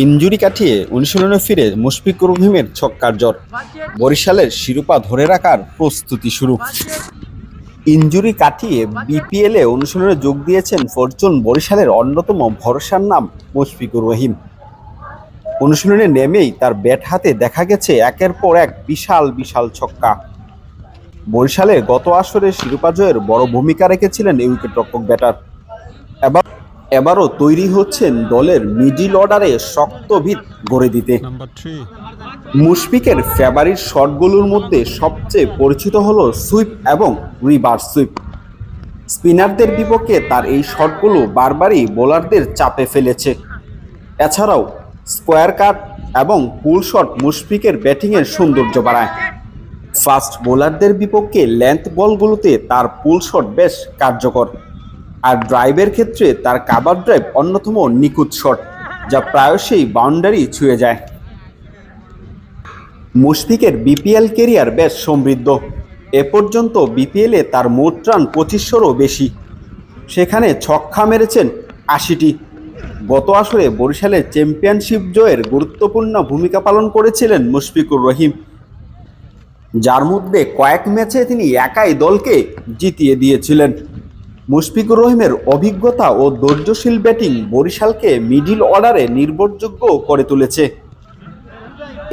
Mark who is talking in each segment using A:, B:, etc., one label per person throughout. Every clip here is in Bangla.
A: ইনজুরি কাটিয়ে অনুশীলনে ফিরে মুশফিকুর রহিমের ছক্কার জট। বরিশালের শিরোপা ধরে রাখার প্রস্তুতি শুরু। ইনজুরি কাটিয়ে বিপিএলে অনুশীলনে যোগ দিয়েছেন ফরচুন বরিশালের অন্যতম ভরসার নাম মুশফিকুর রহিম। অনুশীলনে নেমেই তার ব্যাট হাতে দেখা গেছে একের পর এক বিশাল বিশাল ছক্কা। বরিশালে গত আসরে শিরোপা জয়ের বড় ভূমিকা রেখেছিলেন এই উইকেটরক্ষক ব্যাটার। এবার এবারও তৈরি হচ্ছেন দলের মিডিল অর্ডারে শক্ত ভিত গড়ে দিতে। মুশফিকের ফেভারিট শটগুলোর মধ্যে সবচেয়ে পরিচিত হল সুইপ এবং রিভার্স সুইপ। স্পিনারদের বিপক্ষে তার এই শটগুলো বারবারই বোলারদের চাপে ফেলেছে। এছাড়াও স্কোয়ার কাট এবং পুল শট মুশফিকের ব্যাটিংয়ের সৌন্দর্য বাড়ায়। ফাস্ট বোলারদের বিপক্ষে লেন্থ বলগুলোতে তার পুল শট বেশ কার্যকর। আর ড্রাইভের ক্ষেত্রে তার কাবার ড্রাইভ অন্যতম নিখুঁত শট যা প্রায়শই বাউন্ডারি ছুঁয়ে যায়। মুশফিকের বিপিএল কেরিয়ার বেশ সমৃদ্ধ। এ পর্যন্ত বিপিএলে তার মোট রান পঁচিশশোরও বেশি। সেখানে ছক্কা মেরেছেন আশিটি। গত আসরে বরিশালের চ্যাম্পিয়নশিপ জয়ের গুরুত্বপূর্ণ ভূমিকা পালন করেছিলেন মুশফিকুর রহিম। যার মধ্যে কয়েক ম্যাচে তিনি একাই দলকে জিতিয়ে দিয়েছিলেন। মুশফিকুর রহিমের অভিজ্ঞতা ও ধৈর্যশীল ব্যাটিং বরিশালকে মিডিল অর্ডারে নির্ভরযোগ্য করে তুলেছে।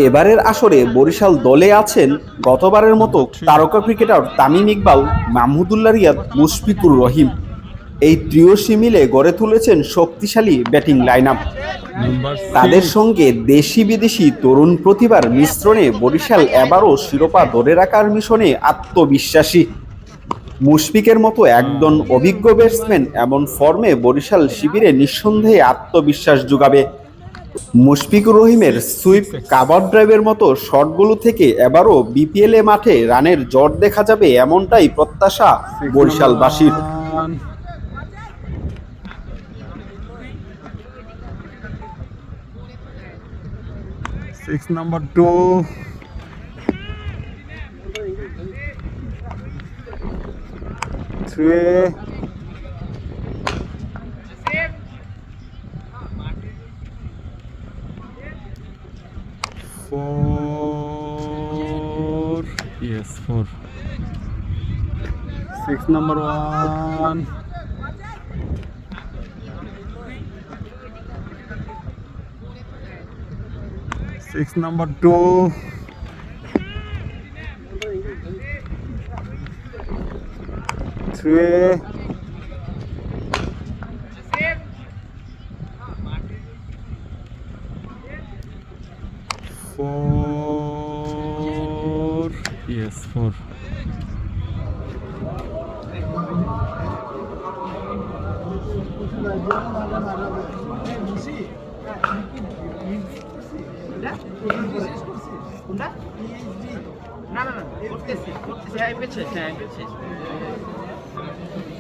A: এবারের আসরে বরিশাল দলে আছেন গতবারের মতো তারকা ক্রিকেটার তামিম ইকবাল মাহমুদুল্লাহ রিয়াদ মুশফিকুর রহিম। এই ত্রিয়সী মিলে গড়ে তুলেছেন শক্তিশালী ব্যাটিং লাইন আপ তাদের সঙ্গে দেশি বিদেশি তরুণ প্রতিভার মিশ্রণে বরিশাল এবারও শিরোপা ধরে রাখার মিশনে আত্মবিশ্বাসী। মুশফিকের মতো একজন অভিজ্ঞ ব্যাটসম্যান এমন ফর্মে বরিশাল শিবিরে নিঃসন্দেহে আত্মবিশ্বাস যোগাবে। মুশফিকুর রহিমের সুইপ কাভার ড্রাইভের মতো শটগুলো থেকে এবারও বিপিএল এ মাঠে রানের জট দেখা যাবে এমনটাই প্রত্যাশা বরিশালবাসীর।
B: One. Six number Three. Four. Yes, four. Six number one. Six number two. Three. Four. Yes, four.
C: কোনটা না না না করতেছি করতেছি হ্যাঁ পেয়েছে হ্যাঁ পেয়েছে também.